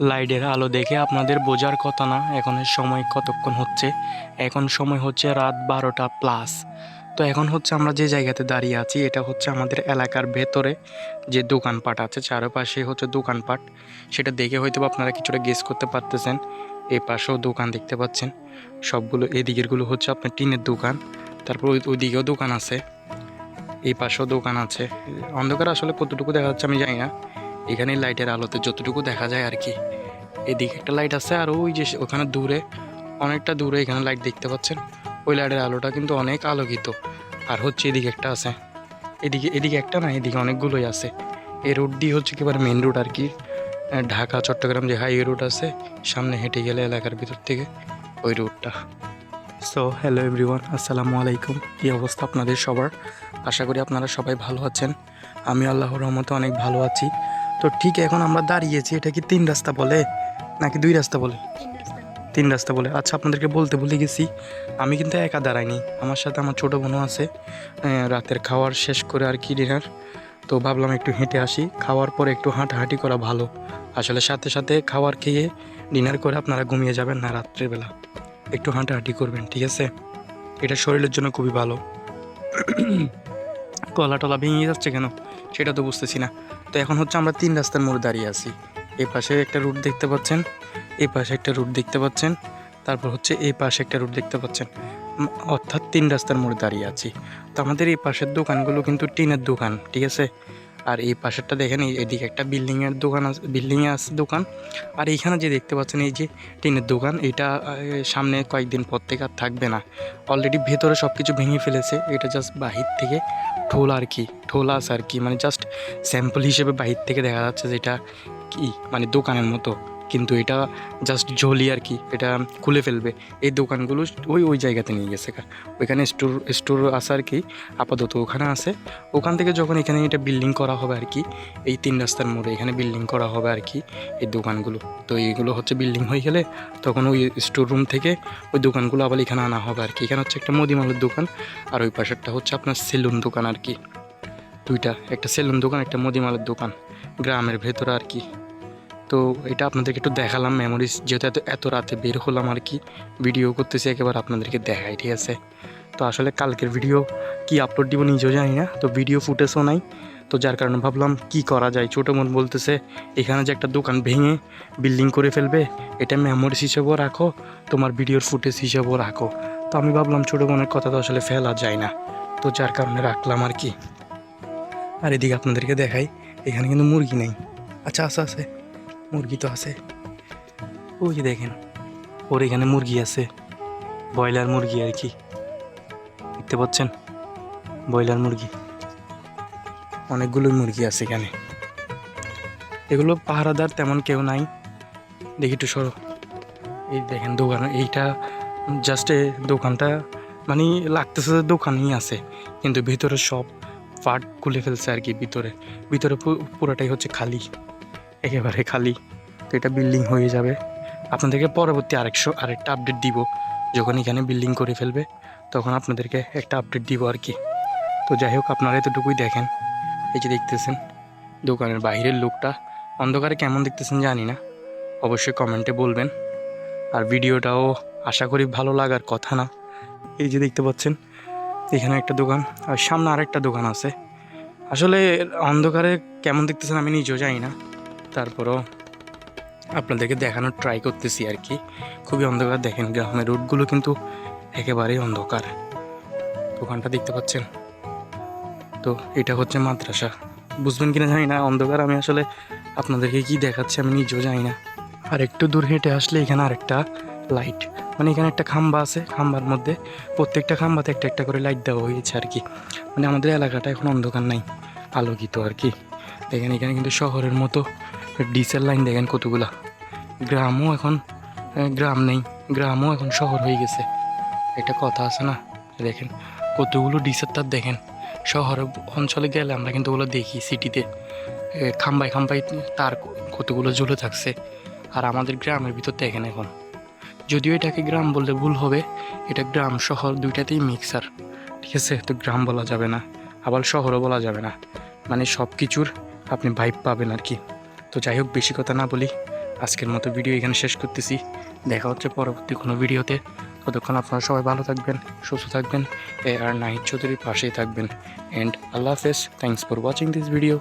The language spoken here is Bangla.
লাইটের আলো দেখে আপনাদের বোঝার কথা না, এখনের সময় কতক্ষণ হচ্ছে? এখন সময় হচ্ছে রাত বারোটা প্লাস। তো এখন হচ্ছে আমরা যে জায়গাতে দাঁড়িয়ে আছি, এটা হচ্ছে আমাদের এলাকার ভেতরে যে দোকানপাট আছে, চারপাশে হচ্ছে দোকানপাট। সেটা দেখে হয়তো আপনারা কিছুটা গেস করতে পারতেছেন। এই পাশেও দোকান দেখতে পাচ্ছেন। সবগুলো এদিকেরগুলো হচ্ছে আপনার টিনের দোকান, তারপর ওই, ওইদিকেও দোকান আছে। এই পাশেও দোকান আছে। অন্ধকার আসলে কতটুকু দেখা যাচ্ছে আমি জানি না। এখানে লাইটের আলোতে যতটুকু দেখা যায় আর কি। এদিকে একটা লাইট আছে আর ওই যে ওখানে দূরে, অনেকটা দূরে এখানে লাইট দেখতে পাচ্ছেন। ওই লাইটের আলোটা কিন্তু অনেক আলোকিত। আর হচ্ছে এদিকে একটা আছে। এদিকে এদিকে একটা না, এদিকে অনেকগুলোই আছে। এই রোড দিয়ে হচ্ছে একেবারে মেন রোড আর কি। ঢাকা, চট্টগ্রাম যে হাইওয়ে রোড আছে, সামনে হেঁটে গেলে এলাকার ভিতর থেকে ওই রোডটা সো হ্যালো এভরিওয়ান আসসালামু আলাইকুম। কী অবস্থা আপনাদের সবার? আশা করি আপনারা সবাই ভালো আছেন। আমি আল্লাহর রহমতে অনেক ভালো আছি। তো ঠিক এখন আমরা দাঁড়িয়েছি এটা কি তিন রাস্তা বলে? নাকি দুই রাস্তা বলে? তিন রাস্তা। বলে। আচ্ছা আপনাদেরকে বলতে ভুলে গেছি আমি কিন্তু একা দাঁড়াইনি। আমার সাথে আমার ছোটো বোনও আছে রাতের খাওয়ার শেষ করে আর কি ডিনার। তো ভাবলাম একটু হেঁটে আসি খাওয়ার পরে একটু হাঁটাহাঁটি করা ভালো। আসলে সাথে সাথে খাবার খেয়ে ডিনার করে আপনারা ঘুমিয়ে যাবেন না রাত্রেবেলা একটু হাঁটাহাঁটি করবেন ঠিক আছে? এটা শরীরের জন্য খুবই ভালো। কলা টলা ভেঙে যাচ্ছে কেন? সেটা তো বুঝতেছি না। তো এখন হচ্ছে আমরা তিন রাস্তার মোড়ে দাঁড়িয়ে আছি। এই পাশে একটা রুট দেখতে পাচ্ছেন এই পাশে একটা রুট দেখতে পাচ্ছেন, তারপর হচ্ছে এই পাশে একটা রুট দেখতে পাচ্ছেন। অর্থাৎ তিন রাস্তার মোড়ে দাঁড়িয়ে আছি। তো আমাদের এই পাশের দোকানগুলো কিন্তু টিনের দোকান, ঠিক আছে? আর এই পাশেরটা দেখেন এদিকে একটা বিল্ডিংয়ের দোকান আছে, বিল্ডিংয়ে আছে দোকান। আর এইখানে যে দেখতে পাচ্ছেন, এই যে টিনের দোকান, এটা সামনে কয়েকদিন পর থেকে আর থাকবে না। অলরেডি ভেতরে সব কিছু ভেঙে ফেলেছে, এটা জাস্ট বাহির থেকে ঠোলা আর কি, ঠোলা আছে আর কি মানে জাস্ট স্যাম্পল হিসেবে বাহির থেকে দেখা যাচ্ছে যে এটা কি মানে দোকানের মতো। কিন্তু এটা জাস্ট ঝোলি আর কি, এটা খুলে ফেলবে। এই দোকানগুলো ওই ওই জায়গাতে নিয়ে গেছে। ওইখানে স্টোর স্টোর আছে আর কি, আপাতত ওখানে আছে। ওখান থেকে যখন এখানে এটা বিল্ডিং করা হবে আর কি, এই তিন রাস্তার মোড়ে এখানে বিল্ডিং করা হবে আর কি, এই দোকানগুলো। তো এইগুলো হচ্ছে বিল্ডিং হয়ে গেলে তখন ওই স্টোর রুম থেকে ওই দোকানগুলো আবার এখানে আনা হবে আর কি। এখানে হচ্ছে একটা মুদিমালের দোকান, আর ওই পাশেরটা হচ্ছে আপনার সেলুন দোকান আর কি। দুইটা, একটা সেলুন দোকান, একটা মুদিমালের দোকান, গ্রামের ভেতরে আর কি। তো এটা আপনাদেরকে একটু দেখালাম মেমোরিজ যেহেতু এত এত রাতে বের হলাম আর কি ভিডিও করতেছি, একেবারে আপনাদেরকে দেখাই, ঠিক আছে? তো আসলে কালকের ভিডিও কি আপলোড দিব নিজেও জানি না, তো ভিডিও ফুটেজও নাই। তো যার কারণে ভাবলাম কি করা যায়? ছোটো মন বলতেছে, এখানে যে একটা দোকান ভেঙে বিল্ডিং করে ফেলবে, এটা মেমোরিজ হিসেবেও রাখো, তোমার ভিডিওর ফুটেজ হিসেবেও রাখো। তো আমি ভাবলাম ছোটো বোনের কথা তো আসলে ফেলা যায় না। তো যার কারণে রাখলাম আর কি। আর এদিকে আপনাদেরকে দেখাই, এখানে কিন্তু মুরগি নেই। আচ্ছা আছে আছে। মুরগি তো আছে। ওই যে দেখেন, ওর এখানে মুরগি আছে। ব্রয়লার মুরগি আর কি। দেখতে পাচ্ছেন? ব্রয়লার মুরগি। অনেকগুলোই মুরগি আছে এখানে। এগুলো পাহারাদার তেমন কেউ নাই। দেখি একটু সরো। এই দেখেন দোকান, এইটা জাস্ট দোকানটা মানে লাগতেছে দোকানই আছে, কিন্তু ভিতরে সব পার্ট খুলে ফেলছে আর কি ভিতরে। ভিতরে পুরোটাই হচ্ছে খালি। একেবারে খালি। তো এটা বিল্ডিং হয়ে যাবে। আপনাদেরকে পরবর্তী আরেকশো, আরেকটা আপডেট দিব। যখন এখানে বিল্ডিং করে ফেলবে, তখন আপনাদেরকে একটা আপডেট দিব আর কি। তো যাই হোক, আপনারা এতটুকুই দেখেন। এই যে দেখতেছেন, দোকানের বাইরের লোকটা। অন্ধকারে কেমন দেখতেছেন জানি না। অবশ্যই কমেন্টে বলবেন। আর ভিডিওটাও আশা করি ভালো লাগার কথা না। এই যে দেখতে পাচ্ছেন এখানে একটা দোকান আর সামনে আরেকটা দোকান আছে। আসলে অন্ধকারে কেমন দেখতেছেন আমি নিজেও জানি না। তারপরও আপনাদেরকে দেখানোর ট্রাই করতেছি আর কি। খুবই অন্ধকার, দেখেন গ্রামের রোডগুলো কিন্তু একেবারেই অন্ধকার। দোকানটা দেখতে পাচ্ছেন? তো এটা হচ্ছে মাদ্রাসা। বুঝবেন কিনা জানি না, অন্ধকার আমি আসলে আপনাদেরকে কি দেখাচ্ছি আমি নিজেও জানি না। আর একটু দূর হেঁটে আসলে এখানে আরেকটা লাইট মানে এখানে একটা খাম্বা আছে, খাম্বার মধ্যে প্রত্যেকটা খাম্বাতে একটা একটা করে লাইট দেওয়া হয়েছে আর কি। মানে আমাদের এলাকাটা এখন অন্ধকার নাই, আলোকিত আর কি। দেখেন এখানে কিন্তু শহরের মতো ডিসেল লাইন দেখেন কতগুলা। গ্রামও এখন গ্রাম নেই, গ্রামও এখন শহর হয়ে গেছে। একটা কথা আছে না, দেখেন কতগুলো ডিসেল তার দেখেন। শহরে অঞ্চলে গেলে আমরা কিন্তু ওগুলো দেখি সিটিতে খাম্বাই খাম্বাই তার কতগুলো ঝুলে থাকছে। আর আমাদের গ্রামের ভিতর দেখেন এখন। যদিও এটাকে গ্রাম বললে ভুল হবে, এটা গ্রাম শহর দুইটাতেই মিক্সার। ঠিক আছে, তো গ্রাম বলা যাবে না, আবার শহরও বলা যাবে না। মানে সব কিছুর আপনি ভাইব পাবেন আর কি। তো যাই হোক, বেশি কথা না বলি, আজকের মতো ভিডিও এখানে শেষ করতেছি। দেখা হচ্ছে পরবর্তী কোনো ভিডিওতে ততক্ষণ আপনারা সবাই ভালো থাকবেন, সুস্থ থাকবেন, এ আর নাহিদ চৌধুরীর পাশেই থাকবেন। অ্যান্ড আল্লাহ হাফেজ thanks for watching this video